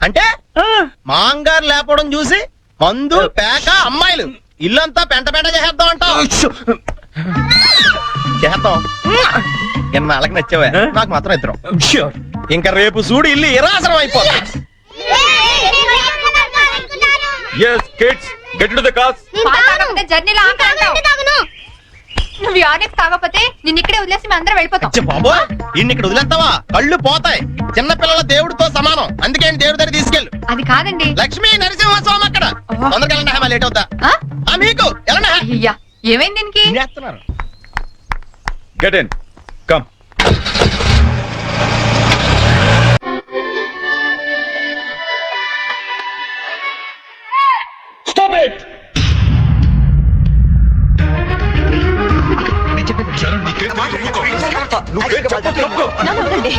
అంటే మాంగారు లేపడం చూసి మందు పేక అమ్మాయిలు. ఇల్లంతా పెంట పెంట చేసేద్దాం అంటావు. చేద్దాం ఎన్నాళ్ళకి నచ్చావే. నాకు మాత్రం ఇద్దరం. ఇంకా రేపు చూడు ఇల్లు ఇరాసనం అయిపోతా yes kids get to the జర్నీలో అంటావు. నువ్వు ఆర్డర్స్ తాగకపోతే నిన్ను ఇక్కడే వదిలేసి మేము అందరం వెళ్ళిపోతాం బాబో ఇన్ని ఇక్కడ వదిలేస్తావా? కళ్ళు పోతాయి. చిన్న పిల్లల దేవుడితో సమానం అందుకే దేవుడి దగ్గర తీసుకెళ్ళు. అది కాదండి. లక్ష్మీ నరసింహస్వామి అక్కడ. తొందరగా వెళ్ళండి హేమ, లేట్ అవుతా. ఆ? మీకు. వెళ్ళండి ఏమైంది దీనికి? చేస్తున్నారు get in come stop it నాన్న, వదలండి.